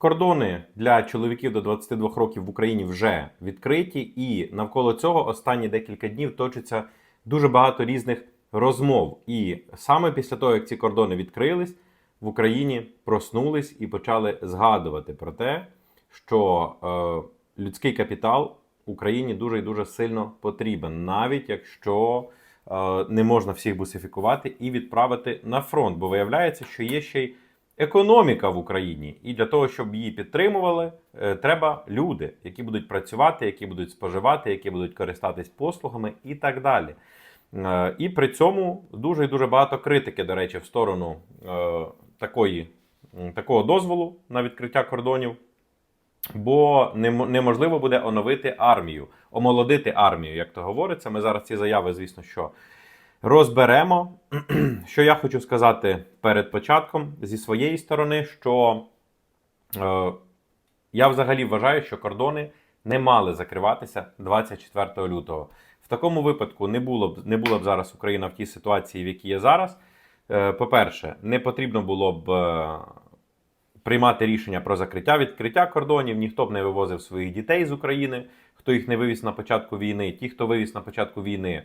Кордони для чоловіків до 22 років в Україні вже відкриті, і навколо цього останні декілька днів точиться дуже багато різних розмов. І саме після того, як ці кордони відкрились, в Україні проснулись і почали згадувати про те, що е, людський капітал Україні дуже і дуже сильно потрібен, навіть якщо е, не можна всіх бусифікувати і відправити на фронт. Бо виявляється, що є ще й економіка в Україні, і для того, щоб її підтримували, е, треба люди, які будуть працювати, які будуть споживати, які будуть користатись послугами і так далі. Е, І при цьому дуже і дуже багато критики, до речі, в сторону е, такої, такого дозволу на відкриття кордонів. Бо нем- неможливо буде оновити армію, омолодити армію, як то говориться. Ми зараз ці заяви, звісно, що розберемо. Що я хочу сказати перед початком зі своєї сторони, що е, я взагалі вважаю, що кордони не мали закриватися 24 лютого. В такому випадку не було б не була б зараз Україна в тій ситуації, в якій є зараз. Е, По-перше, не потрібно було б е, приймати рішення про закриття відкриття кордонів. Ніхто б не вивозив своїх дітей з України. Хто їх не вивіз на початку війни, ті, хто вивіз на початку війни, е,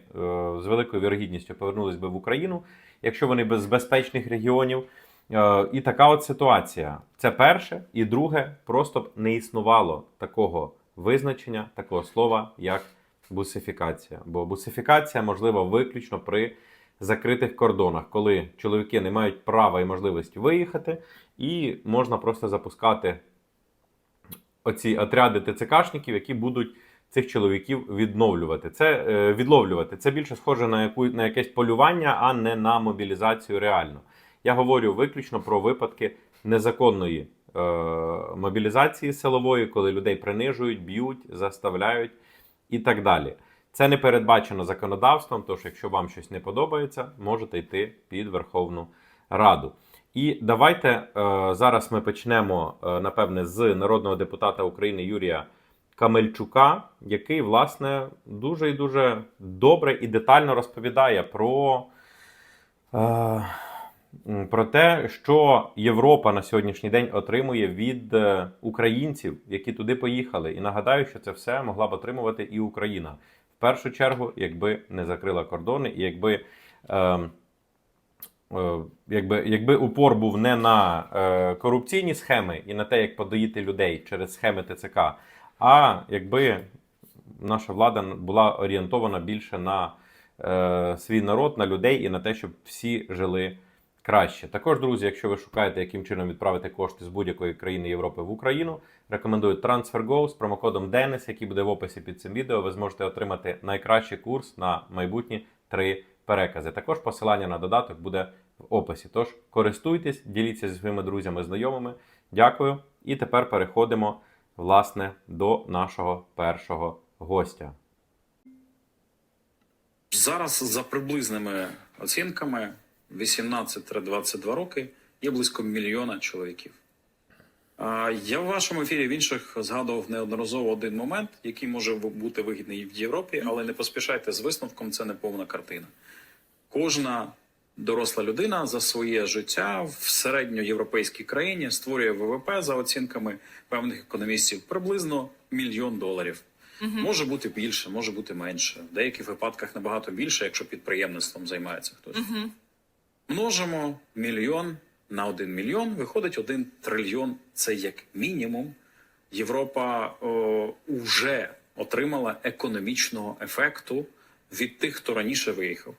з великою вірогідністю повернулись би в Україну, якщо вони без безпечних регіонів. Е, І така от ситуація. Це перше. І друге, просто б не існувало такого визначення, такого слова, як бусифікація. Бо бусифікація можлива виключно при закритих кордонах, коли чоловіки не мають права і можливості виїхати, і можна просто запускати оці отряди ТЦКшників, які будуть цих чоловіків відновлювати. Це е, відловлювати. Це більше схоже на яку на якесь полювання, а не на мобілізацію реально. Я говорю виключно про випадки незаконної е, мобілізації силової, коли людей принижують, б'ють, заставляють і так далі. Це не передбачено законодавством, тож якщо вам щось не подобається, можете йти під Верховну Раду. І давайте е, зараз ми почнемо, е, напевне, з народного депутата України Юрія Камельчука, який, власне, дуже і дуже добре і детально розповідає про, е, про те, що Європа на сьогоднішній день отримує від е, українців, які туди поїхали. І нагадаю, що це все могла б отримувати і Україна. Першу чергу, якби не закрила кордони, і якби. Е, Е, якби, якби упор був не на е, корупційні схеми і на те, як подоїти людей через схеми ТЦК, а якби наша влада була орієнтована більше на е, свій народ, на людей і на те, щоб всі жили краще. Також, друзі, якщо ви шукаєте, яким чином відправити кошти з будь-якої країни Європи в Україну, рекомендую TransferGo з промокодом DENIS, який буде в описі під цим відео. Ви зможете отримати найкращий курс на майбутні три перекази. Також посилання на додаток буде в описі. Тож користуйтесь, діліться зі своїми друзями, знайомими. Дякую. І тепер переходимо власне до нашого першого гостя. Зараз за приблизними оцінками 18-22 роки є близько мільйона чоловіків. Я в вашому ефірі в інших згадував неодноразово один момент, який може бути вигідний і в Європі, але не поспішайте з висновком, це не повна картина. Кожна доросла людина за своє життя в середньоєвропейській країні створює ВВП за оцінками певних економістів приблизно мільйон доларів. Може бути більше, може бути менше. В деяких випадках набагато більше, якщо підприємництвом займається хтось. Множимо мільйон на один мільйон, виходить один трильйон. Це як мінімум. Європа вже отримала економічного ефекту від тих, хто раніше виїхав.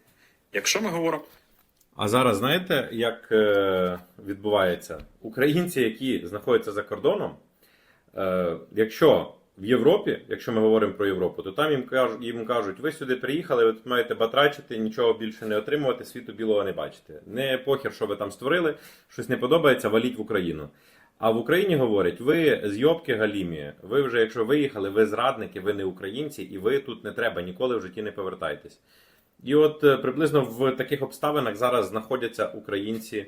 Якщо ми говоримо А зараз знаєте, як е, відбувається? Українці, які знаходяться за кордоном, е, якщо в Європі, якщо ми говоримо про Європу, то там їм кажуть, їм кажуть, ви сюди приїхали, ви тут маєте батрачити, нічого більше не отримувати, світу білого не бачите. Не похер, що ви там створили, щось не подобається, валіть в Україну. А в Україні говорять, ви з Йобки Галімі, ви вже, якщо виїхали, ви зрадники, ви не українці, і ви тут не треба, ніколи в житті не повертайтесь. І от е, приблизно в таких обставинах зараз знаходяться українці,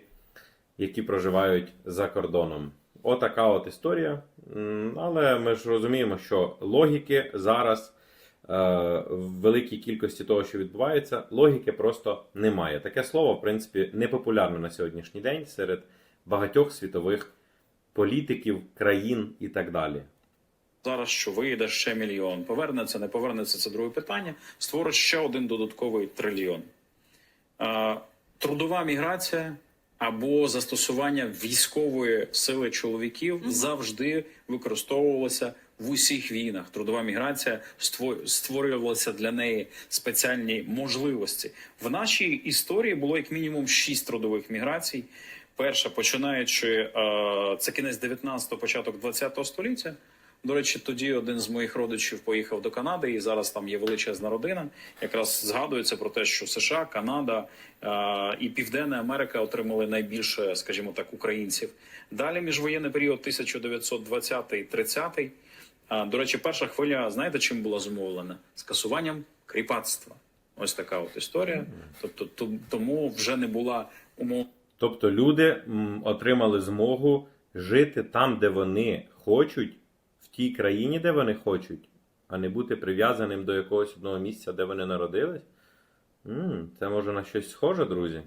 які проживають за кордоном. Отака от історія. Але ми ж розуміємо, що логіки зараз е, в великій кількості того, що відбувається, логіки просто немає. Таке слово, в принципі, не популярне на сьогоднішній день серед багатьох світових політиків, країн і так далі. зараз, що вийде ще мільйон. Повернеться, не повернеться це друге питання. Створить ще один додатковий трильйон. Е, трудова міграція або застосування військової сили чоловіків завжди використовувалося в усіх війнах. Трудова міграція ство- створювалася для неї спеціальні можливості. В нашій історії було як мінімум шість трудових міграцій. Перша, починаючи е, це кінець 19-го, початок 20-го століття. До речі, тоді один з моїх родичів поїхав до Канади, і зараз там є величезна родина. Якраз згадується про те, що США, Канада е, і Південна Америка отримали найбільше, скажімо так, українців. Далі міжвоєнний період 1920-30. Е, До речі, перша хвиля, знаєте, чим була зумовлена? Скасуванням кріпацтва. Ось така от історія. Тобто, то- тому вже не була умов. Тобто люди м, отримали змогу жити там, де вони хочуть, тій країні, де вони хочуть, а не бути прив'язаним до якогось одного місця, де вони народились. м це може на щось схоже, друзі.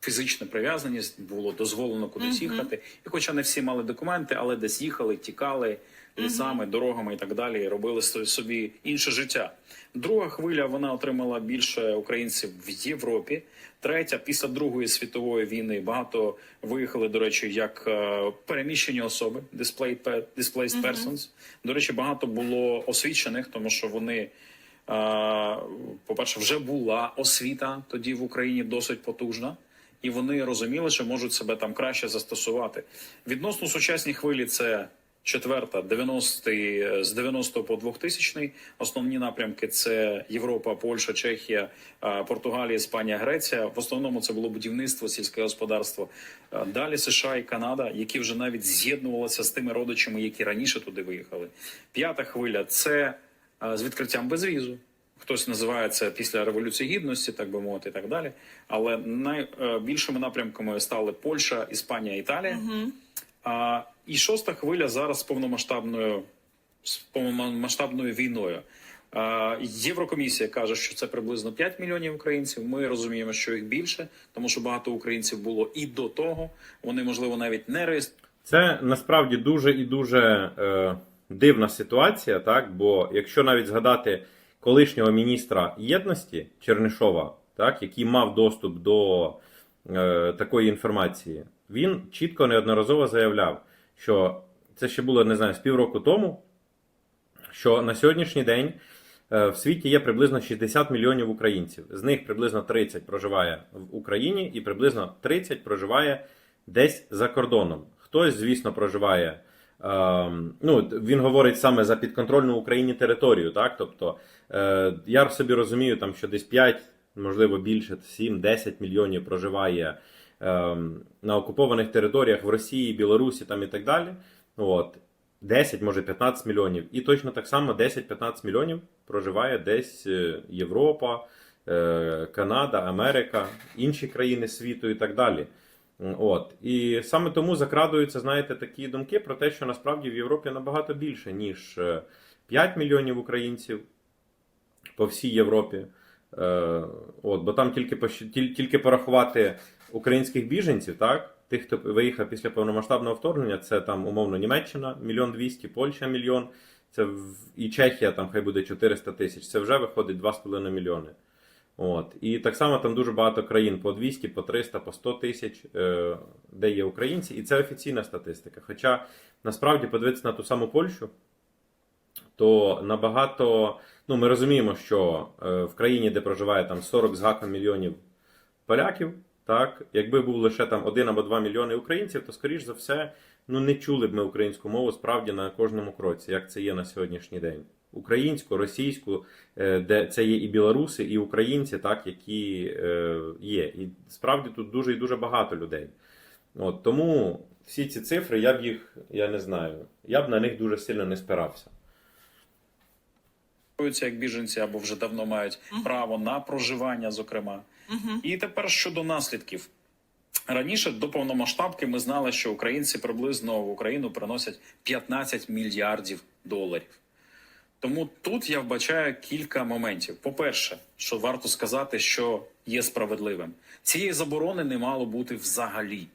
Фізична прив'язаність, було дозволено кудись їхати. І хоча не всі мали документи, але десь їхали, тікали лісами, дорогами і так далі, і робили собі інше життя. Друга хвиля вона отримала більше українців в Європі. Третя, після Другої світової війни, багато виїхали, до речі, як е, переміщені особи, displaced, displaced persons. До речі, багато було освічених, тому що вони. Е, По-перше, вже була освіта тоді в Україні досить потужна, і вони розуміли, що можуть себе там краще застосувати. Відносно сучасні хвилі, це четверта, 90 з 90 по 2000 Основні напрямки це Європа, Польща, Чехія, Португалія, Іспанія, Греція. В основному це було будівництво, сільське господарство. Далі США і Канада, які вже навіть з'єднувалися з тими родичами, які раніше туди виїхали. П'ята хвиля це з відкриттям безвізу. Хтось називає це після революції гідності, так би мовити, і так далі. Але найбільшими напрямками стали Польща, Іспанія, Італія. А, і шоста хвиля зараз з повномасштабною з повномасштабною війною. А, Єврокомісія каже, що це приблизно 5 мільйонів українців. Ми розуміємо, що їх більше, тому що багато українців було і до того. Вони можливо навіть не реєстрували. Це насправді дуже і дуже е, дивна ситуація, так? Бо якщо навіть згадати колишнього міністра єдності Чернишова, так, який мав доступ до е, такої інформації, він чітко неодноразово заявляв, що це ще було не знаю з півроку тому, що на сьогоднішній день е, в світі є приблизно 60 мільйонів українців. З них приблизно 30 проживає в Україні і приблизно 30 проживає десь за кордоном. Хтось, звісно, проживає. Ем, ну, він говорить саме за підконтрольну Україні територію, так? Тобто, е, я собі розумію, там, що десь 5, можливо, більше, 7-10 мільйонів проживає ем, на окупованих територіях в Росії, Білорусі там і так далі. От. 10, може 15 мільйонів. І точно так само 10-15 мільйонів проживає десь е, Європа, е, Канада, Америка, інші країни світу і так далі. От. І саме тому закрадуються, знаєте, такі думки про те, що насправді в Європі набагато більше, ніж е, 5 мільйонів українців по всій Європі. Е, От, бо там тільки, тільки порахувати українських біженців, так? Тих, хто виїхав після повномасштабного вторгнення, це там умовно Німеччина, мільйон двісті, Польща мільйон, це в- і Чехія, там хай буде 400 тисяч. Це вже виходить 2,5 мільйони. От. І так само там дуже багато країн по 200, по 300, по 100 тисяч, е, де є українці, і це офіційна статистика. Хоча насправді подивитися на ту саму Польщу, то набагато. Ну, ми розуміємо, що е, в країні, де проживає там 40 з гаком мільйонів поляків, так, якби був лише там 1 або 2 мільйони українців, то скоріш за все, ну не чули б ми українську мову справді на кожному кроці, як це є на сьогоднішній день. Українську, російську, е, де це є і білоруси, і українці, так, які е, є. І справді тут дуже і дуже багато людей. От, тому всі ці цифри, я б їх, я не знаю, я б на них дуже сильно не спирався. як біженці або вже давно мають право на проживання, зокрема. І тепер щодо наслідків. Раніше до повномасштабки ми знали, що українці приблизно в Україну приносять 15 мільярдів доларів. Тому тут я вбачаю кілька моментів. По-перше, що варто сказати, що є справедливим. Цієї заборони не мало бути взагалі.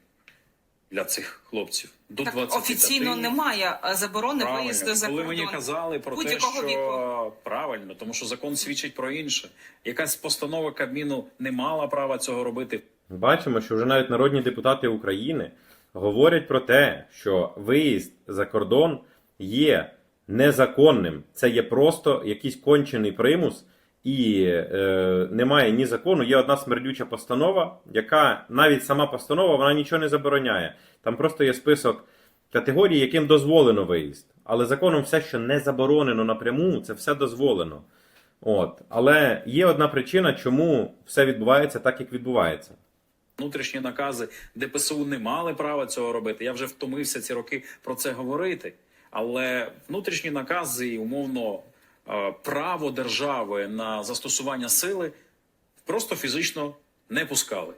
для цих хлопців. До Так 25. офіційно немає заборони Правильно. виїзду за Коли кордон. мені казали про те, що віку. правильно, тому що закон свідчить про інше. Якась постанова Кабміну не мала права цього робити. Бачимо, що вже навіть народні депутати України говорять про те, що виїзд за кордон є незаконним. Це є просто якийсь кончений примус, і е, немає ні закону. Є одна смердюча постанова, яка навіть сама постанова вона нічого не забороняє. Там просто є список категорій, яким дозволено виїзд. Але законом все, що не заборонено напряму, це все дозволено. От. Але є одна причина, чому все відбувається так, як відбувається. Внутрішні накази ДПСУ не мали права цього робити. Я вже втомився ці роки про це говорити. Але внутрішні накази і умовно е, право держави на застосування сили просто фізично не пускали.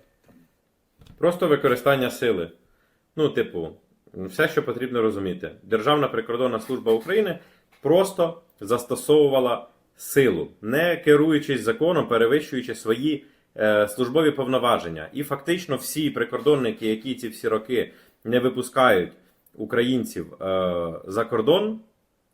Просто використання сили. Ну, типу, все, що потрібно розуміти. Державна прикордонна служба України просто застосовувала силу, не керуючись законом, перевищуючи свої е, службові повноваження. І фактично всі прикордонники, які ці всі роки не випускають українців е, за кордон,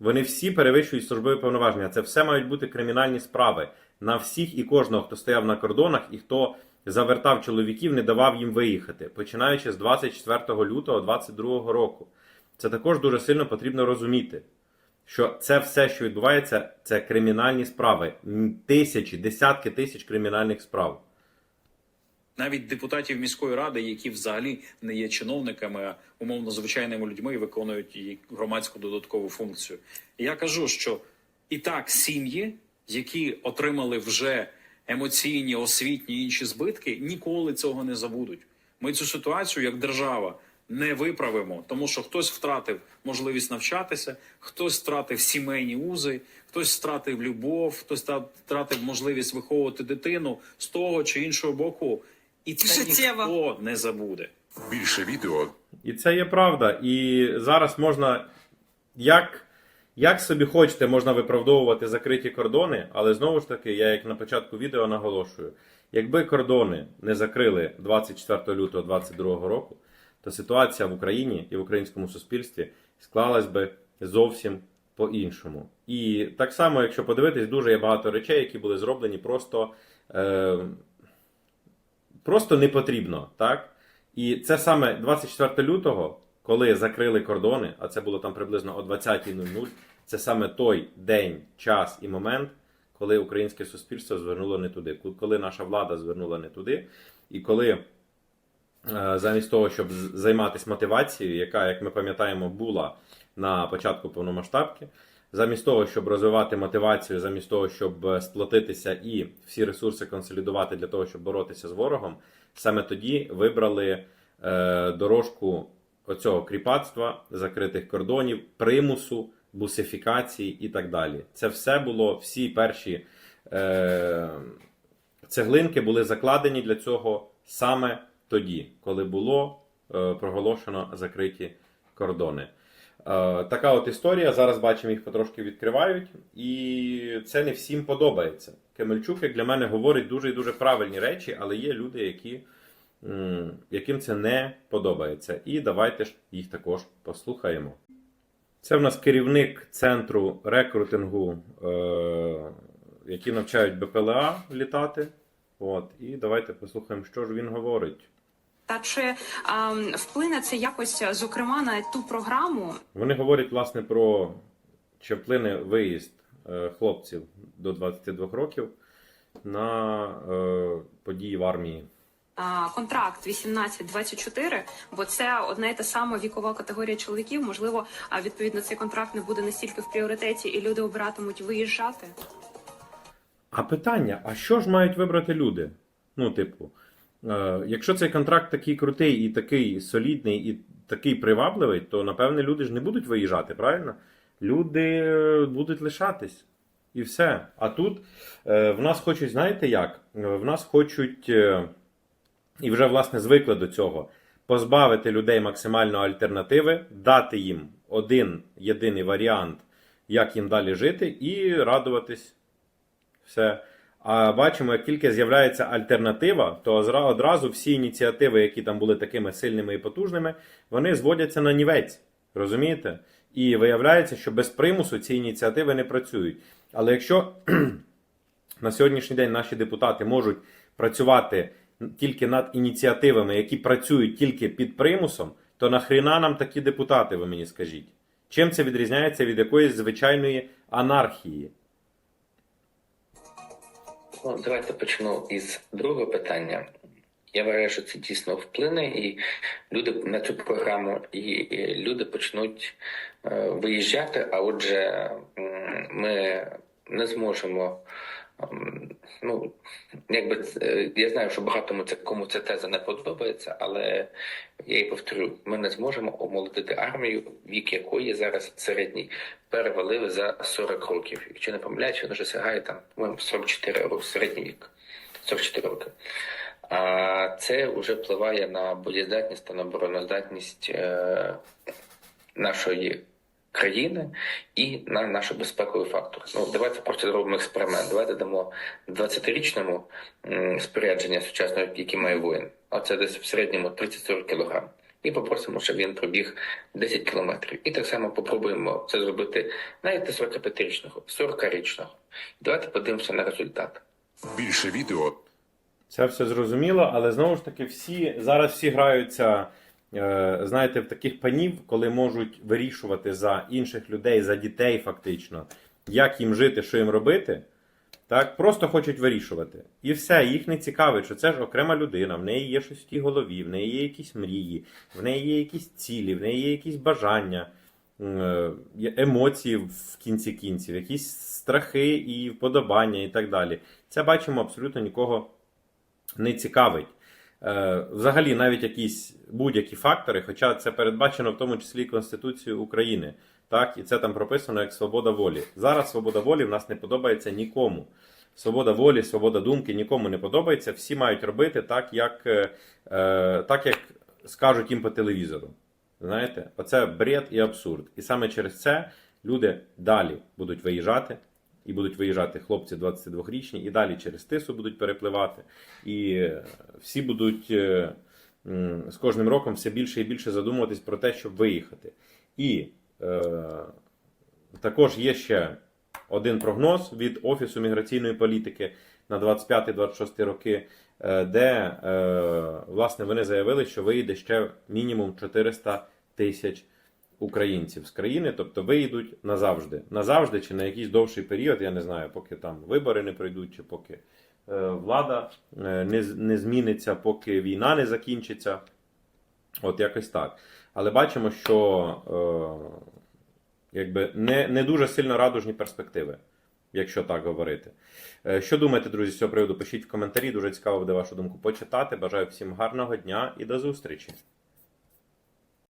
вони всі перевищують службові повноваження. Це все мають бути кримінальні справи на всіх і кожного, хто стояв на кордонах і хто завертав чоловіків, не давав їм виїхати, починаючи з 24 лютого 2022 року. Це також дуже сильно потрібно розуміти, що це все, що відбувається, це кримінальні справи. Тисячі, десятки тисяч кримінальних справ. Навіть депутатів міської ради, які взагалі не є чиновниками, а умовно звичайними людьми і виконують її громадську додаткову функцію. Я кажу, що і так сім'ї, які отримали вже емоційні, освітні інші збитки, ніколи цього не забудуть. Ми цю ситуацію як держава не виправимо, тому що хтось втратив можливість навчатися, хтось втратив сімейні узи, хтось втратив любов, хтось втратив можливість виховувати дитину з того чи іншого боку. І це Життєво. ніхто не забуде. Більше відео І це є правда. І зараз можна, як, як собі хочете, можна виправдовувати закриті кордони, але знову ж таки, я як на початку відео наголошую: якби кордони не закрили 24 лютого 2022 року, то ситуація в Україні і в українському суспільстві склалась би зовсім по-іншому. І так само, якщо подивитись, дуже є багато речей, які були зроблені просто. Е, просто не потрібно, так? І це саме 24 лютого, коли закрили кордони, а це було там приблизно о 20.00, це саме той день, час і момент, коли українське суспільство звернуло не туди, коли наша влада звернула не туди, і коли е, замість того, щоб займатися мотивацією, яка, як ми пам'ятаємо, була на початку повномасштабки, замість того, щоб розвивати мотивацію, замість того, щоб е, сплотитися і всі ресурси консолідувати для того, щоб боротися з ворогом, саме тоді вибрали е, дорожку оцього кріпацтва, закритих кордонів, примусу, бусифікації і так далі. Це все було всі перші е, цеглинки були закладені для цього саме тоді, коли було е, проголошено закриті кордони. Е, така от історія. Зараз бачимо, їх потрошки відкривають, і це не всім подобається. Кемельчук, як для мене, говорить дуже і дуже правильні речі, але є люди, які, яким це не подобається. І давайте ж їх також послухаємо. Це в нас керівник центру рекрутингу, е, які навчають БПЛА літати. От, і давайте послухаємо, що ж він говорить. Та чи ем, вплине це якось, зокрема, на ту програму, Вони говорять власне про чи вплине виїзд е, хлопців до 22 років на е, події в армії. а, контракт 18-24, бо це одна і та сама вікова категорія чоловіків. Можливо, а, відповідно цей контракт не буде настільки в пріоритеті, і люди обиратимуть виїжджати. А питання: а що ж мають вибрати люди? Ну, типу, якщо цей контракт такий крутий і такий солідний, і такий привабливий, то напевне люди ж не будуть виїжджати, правильно? Люди е, будуть лишатись. І все. А тут е, в нас хочуть, знаєте як? Е, В нас хочуть, е, і вже власне звикли до цього, позбавити людей максимально альтернативи, дати їм один єдиний варіант, як їм далі жити, і радуватись все. А бачимо, як тільки з'являється альтернатива, то одразу всі ініціативи, які там були такими сильними і потужними, вони зводяться на нівець. Розумієте? І виявляється, що без примусу ці ініціативи не працюють. Але якщо на сьогоднішній день наші депутати можуть працювати тільки над ініціативами, які працюють тільки під примусом, то нахріна нам такі депутати, ви мені скажіть? Чим це відрізняється від якоїсь звичайної анархії? Ну, давайте почну із другого питання. Я вважаю, що це дійсно вплине, і люди на цю програму, і, люди почнуть е, виїжджати. А отже, ми не зможемо. Ну, якби це- я знаю, що багатому це кому ця теза не подобається, але я і повторю: ми не зможемо омолодити армію, вік якої зараз середній перевалив за 40 років. Якщо не помиляюсь, він вже сягає там 44 роки, середній вік. 44 роки. А це вже впливає на боєздатність та на обороноздатність е, нашої країни і на нашу безпековий фактор. Ну, давайте просто зробимо експеримент. Давайте дамо 20-річному спорядження сучасного, яке має воїн. А це десь в середньому 30-40 кг. І попросимо, щоб він пробіг 10 кілометрів. І так само попробуємо це зробити навіть не 45-річного, 40-річного. Давайте подивимося на результат. Більше відео Це все зрозуміло, але знову ж таки, всі зараз всі граються, знаєте, в таких панів, коли можуть вирішувати за інших людей, за дітей, фактично, як їм жити, що їм робити. Так, просто хочуть вирішувати. І все, їх не цікавить, що це ж окрема людина, в неї є щось в тій голові, в неї є якісь мрії, в неї є якісь цілі, в неї є якісь бажання, е, емоції в кінці кінців, якісь страхи і вподобання і так далі. Це бачимо абсолютно нікого не цікавить. Е, Взагалі, навіть якісь будь-які фактори, хоча це передбачено в тому числі Конституцією України, так, і це там прописано як свобода волі. Зараз свобода волі в нас не подобається нікому. Свобода волі, свобода думки нікому не подобається. Всі мають робити так, як, е, е, так, як скажуть їм по телевізору. Знаєте, оце бред і абсурд. І саме через це люди далі будуть виїжджати, і будуть виїжджати хлопці 22-річні, і далі через тису будуть перепливати. І е, всі будуть е, з кожним роком все більше і більше задумуватись про те, щоб виїхати. І е, також є ще один прогноз від Офісу міграційної політики на 25-26 роки, е, де е, власне вони заявили, що виїде ще мінімум 400 тисяч українців з країни, тобто виїдуть назавжди. Назавжди чи на якийсь довший період, я не знаю, поки там вибори не пройдуть, чи поки е, влада е, не, не зміниться, поки війна не закінчиться. От якось так. Але бачимо, що е, якби не, не дуже сильно радужні перспективи, якщо так говорити. Е, Що думаєте, друзі, з цього приводу? Пишіть в коментарі. Дуже цікаво буде вашу думку почитати. Бажаю всім гарного дня і до зустрічі.